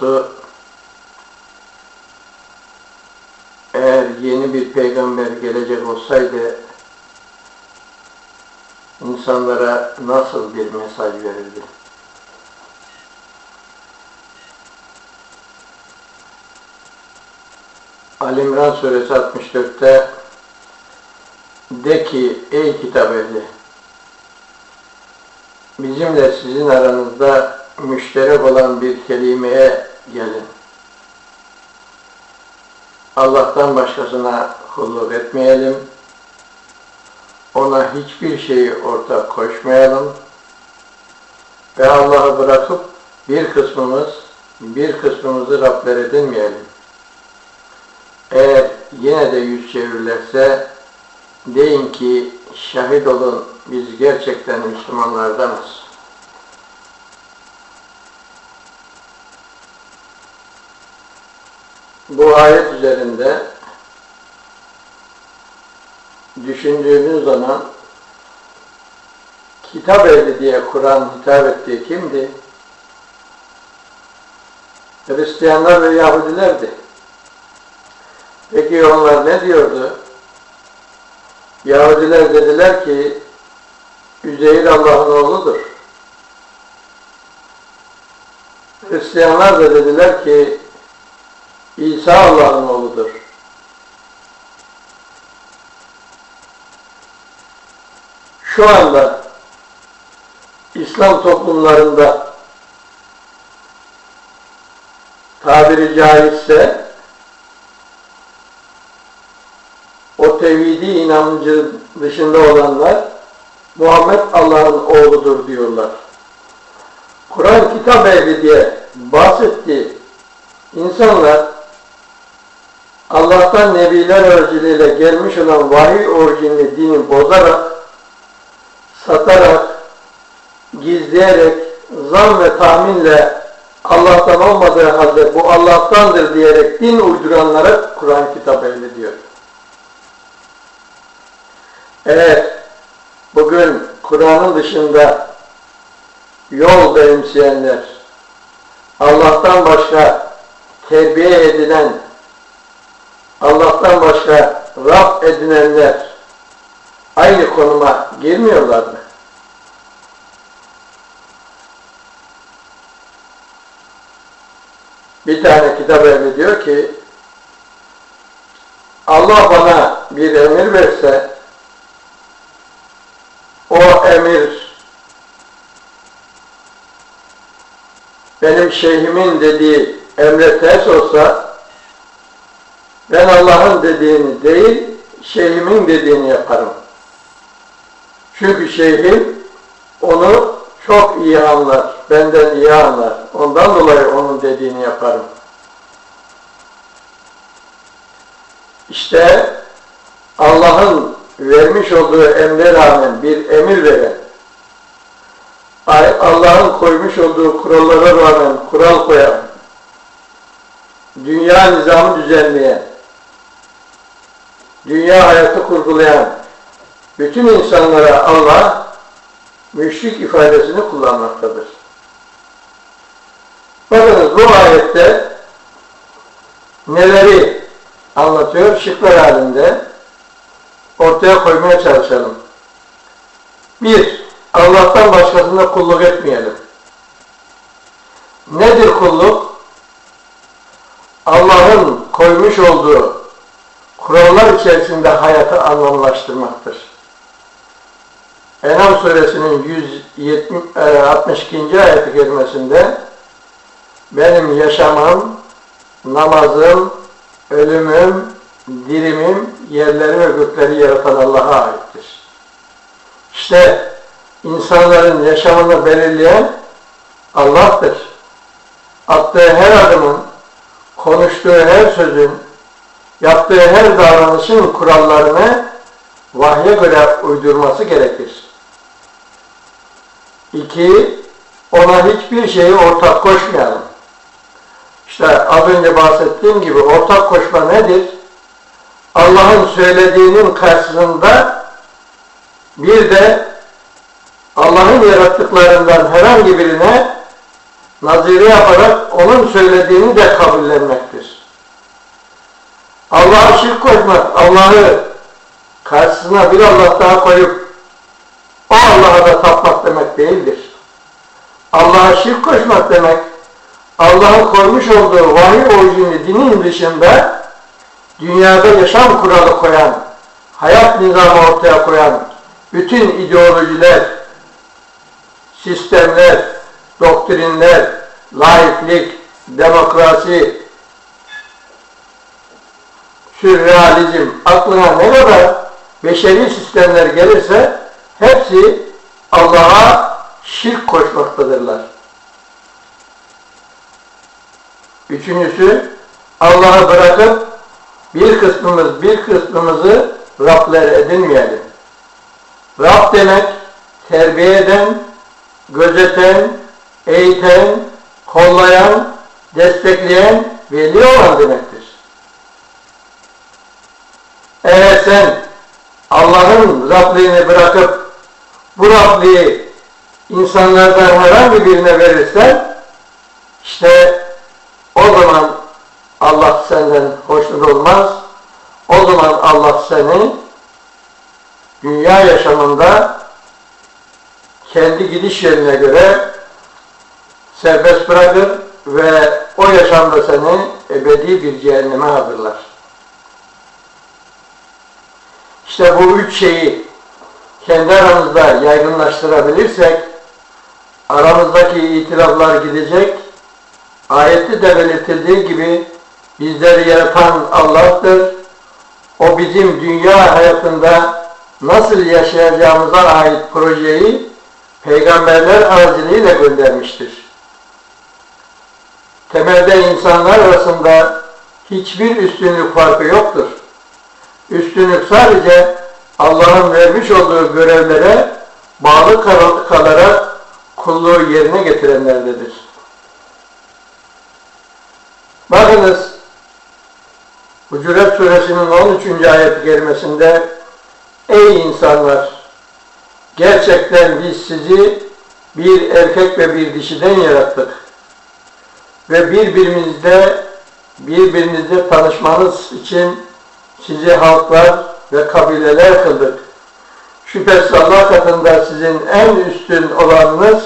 konusu eğer yeni bir peygamber gelecek olsaydı insanlara nasıl bir mesaj verirdi? Ali İmran suresi 64'te de ki ey kitap ehli bizimle sizin aranızda müşterek olan bir kelimeye gelin. Allah'tan başkasına kulluk etmeyelim. Ona hiçbir şeyi ortak koşmayalım. Ve Allah'ı bırakıp bir kısmımız, bir kısmımızı Rabler edinmeyelim. Eğer yine de yüz çevirirlerse deyin ki şahit olun biz gerçekten Müslümanlardanız. Bu ayet üzerinde düşündüğümüz zaman kitap ehli diye Kur'an hitap ettiği kimdi? Hristiyanlar ve Yahudilerdi. Peki onlar ne diyordu? Yahudiler dediler ki Üzeyir Allah'ın oğludur. Hristiyanlar da dediler ki İsa Allah'ın oğludur. Şu anda İslam toplumlarında tabiri caizse o tevhidi inancı dışında olanlar Muhammed Allah'ın oğludur diyorlar. Kur'an kitap ehli diye bahsettiği insanlar Allah'tan nebiler aracılığıyla gelmiş olan vahiy orijinli dini bozarak, satarak, gizleyerek, zan ve tahminle Allah'tan olmadığı halde bu Allah'tandır diyerek din uyduranlara Kur'an kitap ehli diyor. Eğer bugün Kur'an'ın dışında yol benimseyenler, Allah'tan başka terbiye edilen, Allah'tan başka Rab edinenler aynı konuma girmiyorlar mı? Bir tane kitap ehli diyor ki Allah bana bir emir verse o emir benim şeyhimin dediği emre ters olsa ben Allah'ın dediğini değil şeyhimin dediğini yaparım. Çünkü şeyhim onu çok iyi anlar, benden iyi anlar. Ondan dolayı onun dediğini yaparım. İşte Allah'ın vermiş olduğu emre rağmen bir emir veren, Allah'ın koymuş olduğu kurallara rağmen kural koyan, dünya nizamı düzenleyen, dünya hayatı kurgulayan bütün insanlara Allah müşrik ifadesini kullanmaktadır. Bakınız bu ayette neleri anlatıyor? Şıklar halinde ortaya koymaya çalışalım. Bir, Allah'tan başkasına kulluk etmeyelim. Nedir kulluk? Allah'ın koymuş olduğu kurallar içerisinde hayatı anlamlaştırmaktır. Enam suresinin 162. ayeti kerimesinde benim yaşamım, namazım, ölümüm, dirimim, yerleri ve gökleri yaratan Allah'a aittir. İşte insanların yaşamını belirleyen Allah'tır. Attığı her adımın, konuştuğu her sözün, yaptığı her davranışın kurallarını vahye göre uydurması gerekir. İki, ona hiçbir şeyi ortak koşmayalım. İşte az önce bahsettiğim gibi ortak koşma nedir? Allah'ın söylediğinin karşısında bir de Allah'ın yarattıklarından herhangi birine nazire yaparak onun söylediğini de kabullenmektir. Allah'a şirk koşmak, Allah'ı karşısına bir Allah daha koyup o Allah'a da tapmak demek değildir. Allah'a şirk koşmak demek, Allah'ın koymuş olduğu vahiy orijinli dinin dışında dünyada yaşam kuralı koyan, hayat nizamı ortaya koyan bütün ideolojiler, sistemler, doktrinler, laiklik, demokrasi, sürrealizm, aklına ne kadar beşeri sistemler gelirse hepsi Allah'a şirk koşmaktadırlar. Üçüncüsü, Allah'ı bırakıp bir kısmımız bir kısmımızı Rabler edinmeyelim. Rab demek terbiye eden, gözeten, eğiten, kollayan, destekleyen, veli olan demektir. Sen Allah'ın Rabliğini bırakıp bu Rabliği insanlardan herhangi birine verirsen işte o zaman Allah senden hoşnut olmaz. O zaman Allah seni dünya yaşamında kendi gidiş yerine göre serbest bırakır ve o yaşamda seni ebedi bir cehenneme hazırlar. İşte bu üç şeyi kendi aramızda yaygınlaştırabilirsek aramızdaki itilaflar gidecek. Ayette de belirtildiği gibi bizleri yaratan Allah'tır. O bizim dünya hayatında nasıl yaşayacağımıza ait projeyi peygamberler aracılığıyla göndermiştir. Temelde insanlar arasında hiçbir üstünlük farkı yoktur. Üstünlük sadece Allah'ın vermiş olduğu görevlere bağlı kalarak kulluğu yerine getirenlerdedir. Bakınız Hucurat Suresinin 13. ayet kerimesinde Ey insanlar! Gerçekten biz sizi bir erkek ve bir dişiden yarattık. Ve birbirimizde birbirinizle tanışmanız için sizi halklar ve kabileler kıldık. Şüphesiz Allah katında sizin en üstün olanınız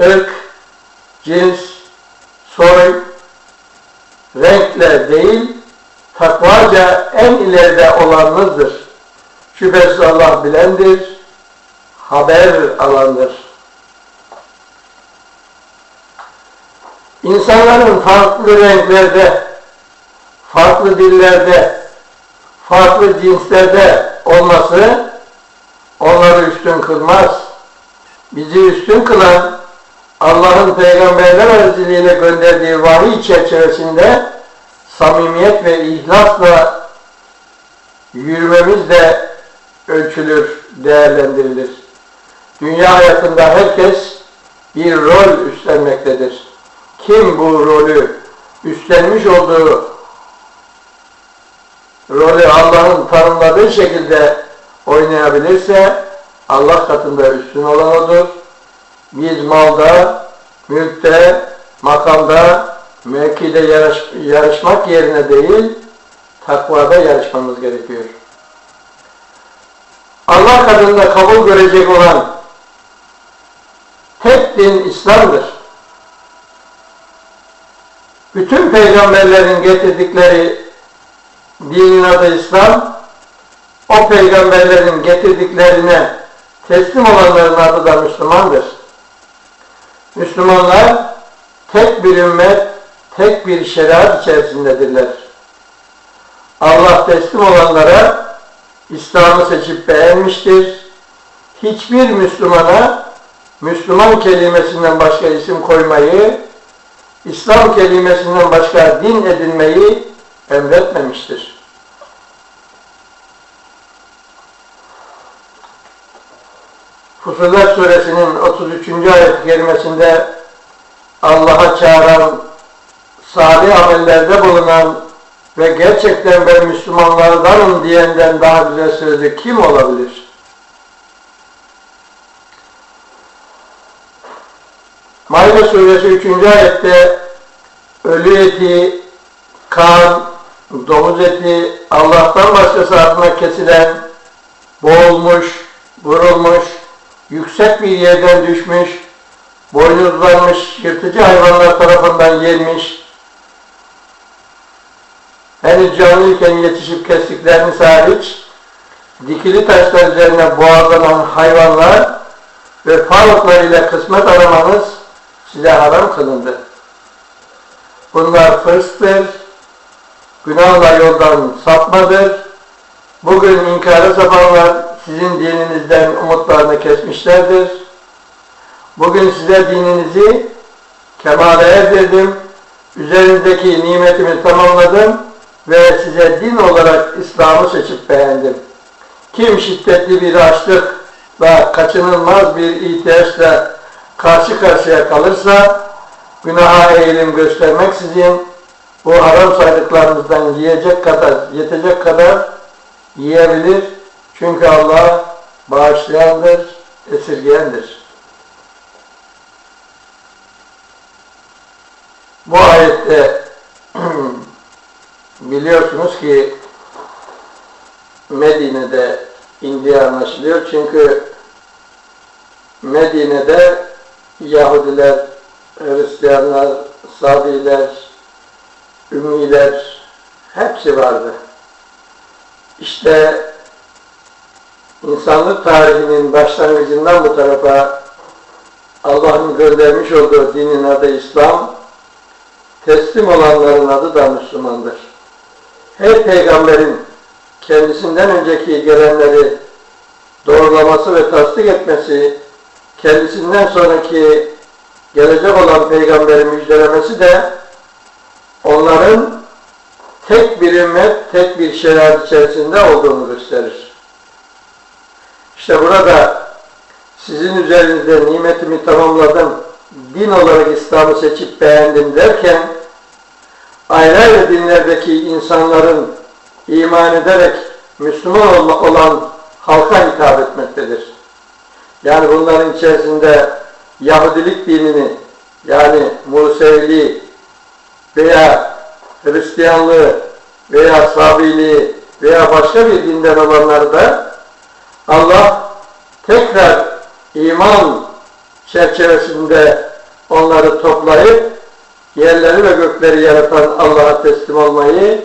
ırk, cins, soy, renkle değil, takvaca en ileride olanınızdır. Şüphesiz Allah bilendir, haber alandır. İnsanların farklı renklerde, farklı dillerde, farklı cinslerde olması onları üstün kılmaz. Bizi üstün kılan Allah'ın peygamberler aracılığıyla gönderdiği vahiy çerçevesinde samimiyet ve ihlasla yürümemiz de ölçülür, değerlendirilir. Dünya hayatında herkes bir rol üstlenmektedir. Kim bu rolü üstlenmiş olduğu rolü Allah'ın tanımladığı şekilde oynayabilirse Allah katında üstün olan odur. Biz malda, mülkte, makamda, mevkide yarış, yarışmak yerine değil, takvada yarışmamız gerekiyor. Allah katında kabul görecek olan tek din İslam'dır. Bütün peygamberlerin getirdikleri dinin adı İslam, o peygamberlerin getirdiklerine teslim olanların adı da Müslümandır. Müslümanlar tek bir ümmet, tek bir şeriat içerisindedirler. Allah teslim olanlara İslam'ı seçip beğenmiştir. Hiçbir Müslümana Müslüman kelimesinden başka isim koymayı, İslam kelimesinden başka din edinmeyi emretmemiştir. Fusulat suresinin 33. ayet kerimesinde Allah'a çağıran, salih amellerde bulunan ve gerçekten ben Müslümanlardanım diyenden daha güzel sözü kim olabilir? Maide suresi 3. ayette ölü eti, kan, domuz eti, Allah'tan başkası adına kesilen, boğulmuş, vurulmuş, yüksek bir yerden düşmüş, boynuzlanmış yırtıcı hayvanlar tarafından yenmiş, henüz canlıyken yetişip kestikleriniz hariç, dikili taşlar üzerine boğazlanan hayvanlar ve ile kısmet aramanız size haram kılındı. Bunlar fırstır, günahla yoldan sapmadır. Bugün inkara sapanlar sizin dininizden umutlarını kesmişlerdir. Bugün size dininizi kemale erdirdim. Üzerinizdeki nimetimi tamamladım ve size din olarak İslam'ı seçip beğendim. Kim şiddetli bir açlık ve kaçınılmaz bir ihtiyaçla karşı karşıya kalırsa günaha eğilim göstermeksizin bu haram saydıklarımızdan yiyecek kadar, yetecek kadar yiyebilir. Çünkü Allah bağışlayandır, esirgeyendir. Bu ayette biliyorsunuz ki Medine'de indiği anlaşılıyor. Çünkü Medine'de Yahudiler, Hristiyanlar, Sabiler, Ümmiler hepsi vardı. İşte insanlık tarihinin başlangıcından bu tarafa Allah'ın göndermiş olduğu dinin adı İslam, teslim olanların adı da Müslümandır. Her peygamberin kendisinden önceki gelenleri doğrulaması ve tasdik etmesi, kendisinden sonraki gelecek olan peygamberi müjdelemesi de onların tek bir ümmet, tek bir şeriat içerisinde olduğunu gösterir. İşte burada sizin üzerinizde nimetimi tamamladım, din olarak İslam'ı seçip beğendim derken ayrı dinlerdeki insanların iman ederek Müslüman olan halka hitap etmektedir. Yani bunların içerisinde Yahudilik dinini yani Museviliği veya Hristiyanlığı veya Sabiliği veya başka bir dinden olanları da Allah tekrar iman çerçevesinde onları toplayıp yerleri ve gökleri yaratan Allah'a teslim olmayı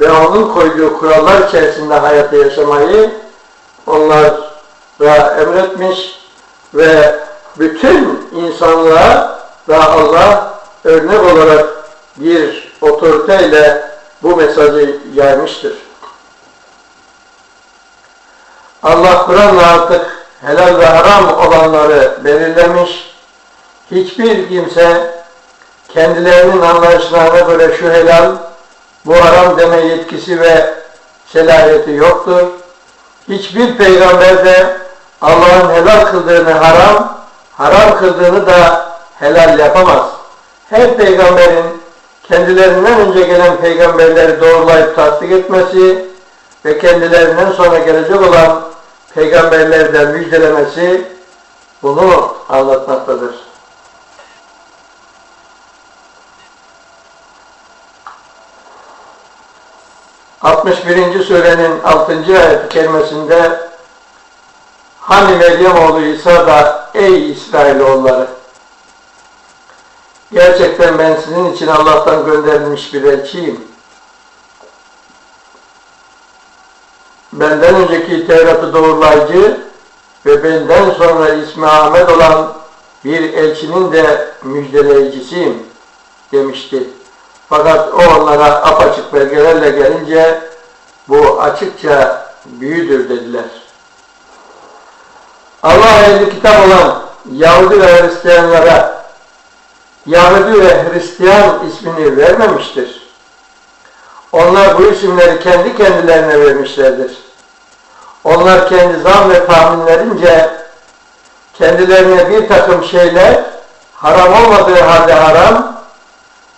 ve onun koyduğu kurallar içerisinde hayatı yaşamayı onlara emretmiş ve bütün insanlığa da Allah örnek olarak bir otoriteyle bu mesajı yaymıştır. Allah Kur'an'la artık helal ve haram olanları belirlemiş. Hiçbir kimse kendilerinin anlayışlarına göre şu helal, bu haram deme yetkisi ve selahiyeti yoktur. Hiçbir peygamber de Allah'ın helal kıldığını haram, haram kıldığını da helal yapamaz. Her peygamberin kendilerinden önce gelen peygamberleri doğrulayıp tasdik etmesi ve kendilerinden sonra gelecek olan peygamberlerden müjdelemesi bunu anlatmaktadır. Altmış birinci surenin altıncı ayet kelimesinde Hani Meryem oğlu İsa da ey İsrailoğulları gerçekten ben sizin için Allah'tan gönderilmiş bir elçiyim. Benden önceki Tevrat'ı doğrulayıcı ve benden sonra ismi Ahmet olan bir elçinin de müjdeleyicisiyim demişti. Fakat o onlara apaçık belgelerle gelince bu açıkça büyüdür dediler. Allah ehli kitap olan Yahudi ve Hristiyanlara Yahudi ve Hristiyan ismini vermemiştir. Onlar bu isimleri kendi kendilerine vermişlerdir. Onlar kendi zam ve tahminlerince kendilerine bir takım şeyler haram olmadığı halde haram,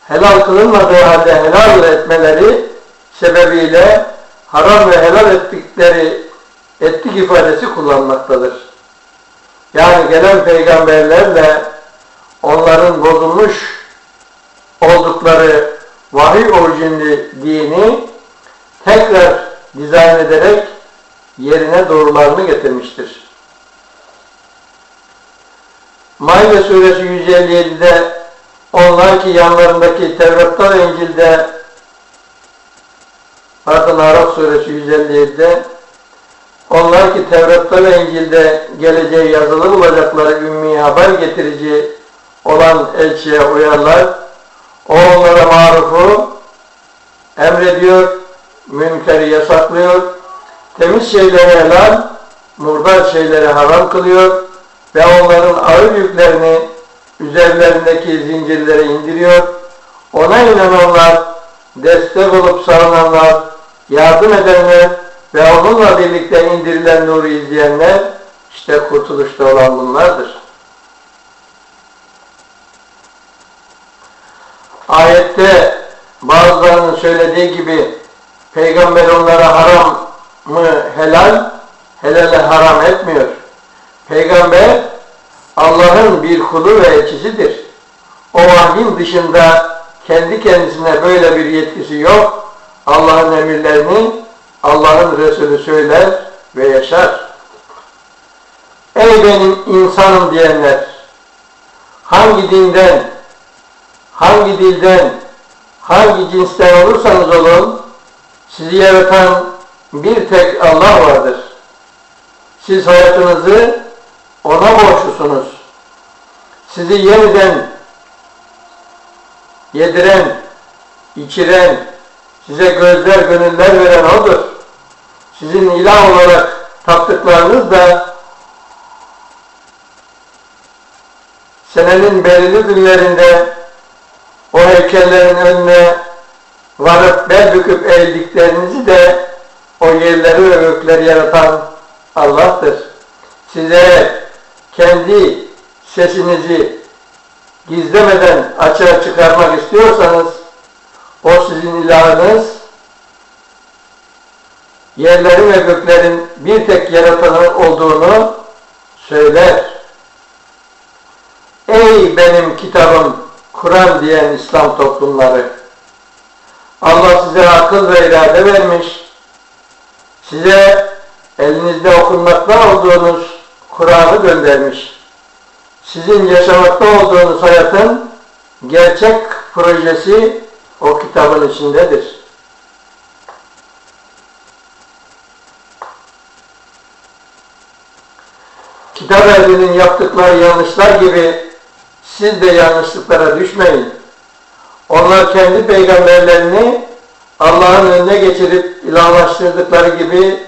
helal kılınmadığı halde helal etmeleri sebebiyle haram ve helal ettikleri ettik ifadesi kullanmaktadır. Yani gelen peygamberlerle onların bozulmuş oldukları vahiy orijinli dini tekrar dizayn ederek yerine doğrularını getirmiştir. Maide suresi 157'de onlar ki yanlarındaki Tevrat'ta ve İncil'de pardon Arap suresi 157'de onlar ki Tevrat'ta ve İncil'de geleceği yazılı bulacakları ümmi haber getirici olan elçiye uyarlar. O onlara marufu emrediyor, münkeri yasaklıyor, temiz şeyleri helal, murdar şeyleri haram kılıyor ve onların ağır yüklerini üzerlerindeki zincirlere indiriyor. Ona inananlar, destek olup sarılanlar, yardım edenler ve onunla birlikte indirilen nuru izleyenler işte kurtuluşta olan bunlardır. Ayette bazılarının söylediği gibi peygamber onlara haram mı helal, helale haram etmiyor. Peygamber Allah'ın bir kulu ve elçisidir. O vahyin dışında kendi kendisine böyle bir yetkisi yok. Allah'ın emirlerini Allah'ın Resulü söyler ve yaşar. Ey benim insanım diyenler, hangi dinden, hangi dilden, hangi cinsten olursanız olun, sizi yaratan bir tek Allah vardır. Siz hayatınızı ona borçlusunuz. Sizi yeniden yediren, içiren, size gözler, gönüller veren O'dur. Sizin ilah olarak taptıklarınız da senenin belirli günlerinde o heykellerin önüne varıp bel büküp eğildiklerinizi de o yerleri ve gökleri yaratan Allah'tır. Size kendi sesinizi gizlemeden açığa çıkarmak istiyorsanız o sizin ilahınız yerlerin ve göklerin bir tek yaratanı olduğunu söyler. Ey benim kitabım Kur'an diyen İslam toplumları! Allah size akıl ve irade vermiş. Size elinizde okunmakta olduğunuz Kur'an'ı göndermiş. Sizin yaşamakta olduğunuz hayatın gerçek projesi o kitabın içindedir. Kitap ehlinin yaptıkları yanlışlar gibi siz de yanlışlıklara düşmeyin. Onlar kendi peygamberlerini Allah'ın önüne geçirip ilahlaştırdıkları gibi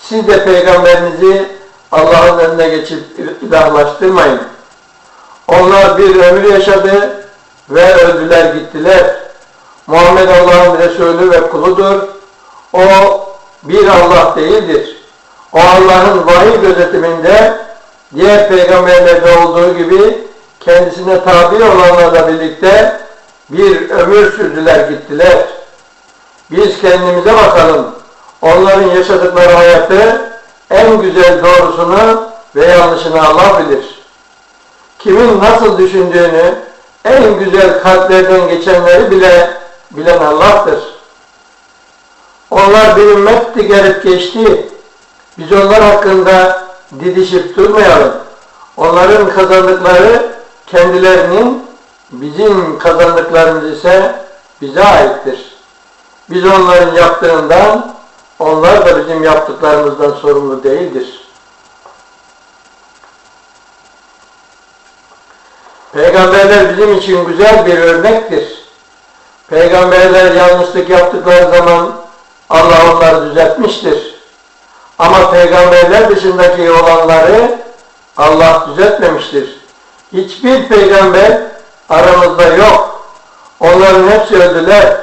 siz de peygamberinizi Allah'ın önüne geçip ilahlaştırmayın. Onlar bir ömür yaşadı ve öldüler gittiler. Muhammed Allah'ın Resulü ve kuludur. O bir Allah değildir. O Allah'ın vahiy gözetiminde diğer peygamberlerde olduğu gibi kendisine tabi olanlarla birlikte bir ömür sürdüler gittiler. Biz kendimize bakalım. Onların yaşadıkları hayatı en güzel doğrusunu ve yanlışını Allah bilir. Kimin nasıl düşündüğünü en güzel kalplerden geçenleri bile bilen Allah'tır. Onlar bir ümmetti gelip geçti. Biz onlar hakkında didişip durmayalım. Onların kazandıkları kendilerinin, bizim kazandıklarımız ise bize aittir. Biz onların yaptığından onlar da bizim yaptıklarımızdan sorumlu değildir. Peygamberler bizim için güzel bir örnektir. Peygamberler yanlışlık yaptıkları zaman Allah onları düzeltmiştir. Ama peygamberler dışındaki olanları Allah düzeltmemiştir. Hiçbir peygamber aramızda yok. Onların hepsi öldüler.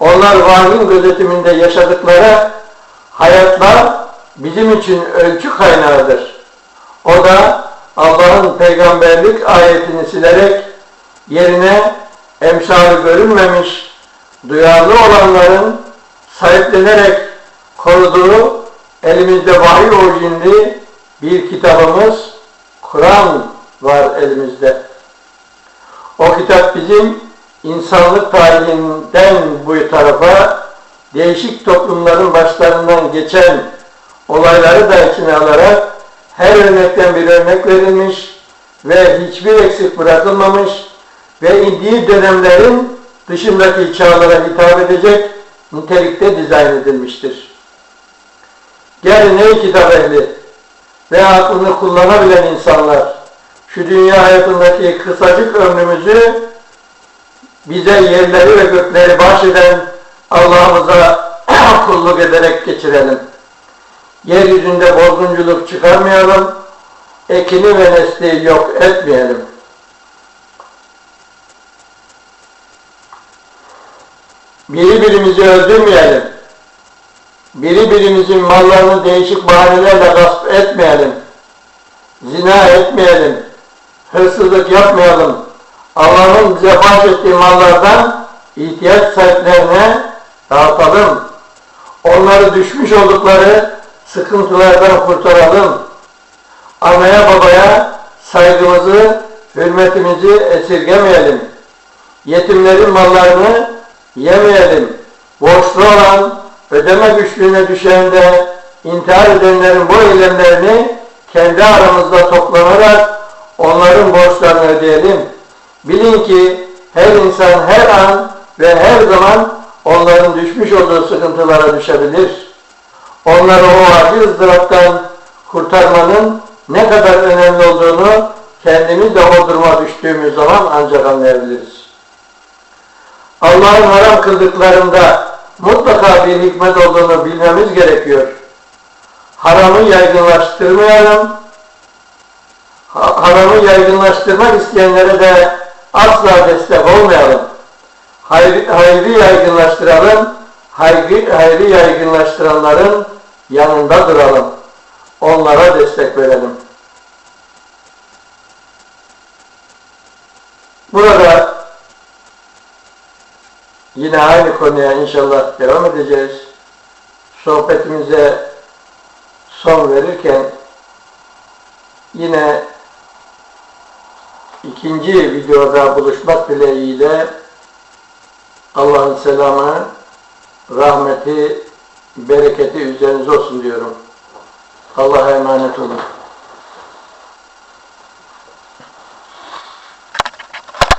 Onlar vahyin gözetiminde yaşadıkları hayatlar bizim için ölçü kaynağıdır. O da Allah'ın peygamberlik ayetini silerek yerine emsali görünmemiş, duyarlı olanların sahiplenerek koruduğu elimizde vahiy orijinli bir kitabımız Kur'an var elimizde. O kitap bizim insanlık tarihinden bu tarafa değişik toplumların başlarından geçen olayları da içine alarak her örnekten bir örnek verilmiş ve hiçbir eksik bırakılmamış ve indiği dönemlerin dışındaki çağlara hitap edecek nitelikte dizayn edilmiştir. Gelin ey kitap ehli ve aklını kullanabilen insanlar, şu dünya hayatındaki kısacık ömrümüzü bize yerleri ve gökleri bahşeden Allah'ımıza kulluk ederek geçirelim. Yeryüzünde bozgunculuk çıkarmayalım, ekini ve nesli yok etmeyelim. Biri birimizi öldürmeyelim. Biri birimizin mallarını değişik bahanelerle gasp etmeyelim. Zina etmeyelim. Hırsızlık yapmayalım. Allah'ın bize bahşettiği mallardan ihtiyaç sahiplerine dağıtalım. Onları düşmüş oldukları sıkıntılardan kurtaralım. Anaya babaya saygımızı, hürmetimizi esirgemeyelim. Yetimlerin mallarını yemeyelim. Borçlu olan, ödeme güçlüğüne düşen de intihar edenlerin bu eylemlerini kendi aramızda toplanarak onların borçlarını ödeyelim. Bilin ki her insan her an ve her zaman onların düşmüş olduğu sıkıntılara düşebilir. Onları o acı ızdıraptan kurtarmanın ne kadar önemli olduğunu kendimiz de o duruma düştüğümüz zaman ancak anlayabiliriz. Allah'ın haram kıldıklarında mutlaka bir hikmet olduğunu bilmemiz gerekiyor. Haramı yaygınlaştırmayalım. Ha- Haramı yaygınlaştırmak isteyenlere de asla destek olmayalım. Hayri, hayrı yaygınlaştıralım. Hayrı, hayrı yaygınlaştıranların yanında duralım. Onlara destek verelim. Burada yine aynı konuya inşallah devam edeceğiz. Sohbetimize son verirken yine ikinci videoda buluşmak dileğiyle Allah'ın selamı, rahmeti, bereketi üzerinize olsun diyorum. Allah'a emanet olun.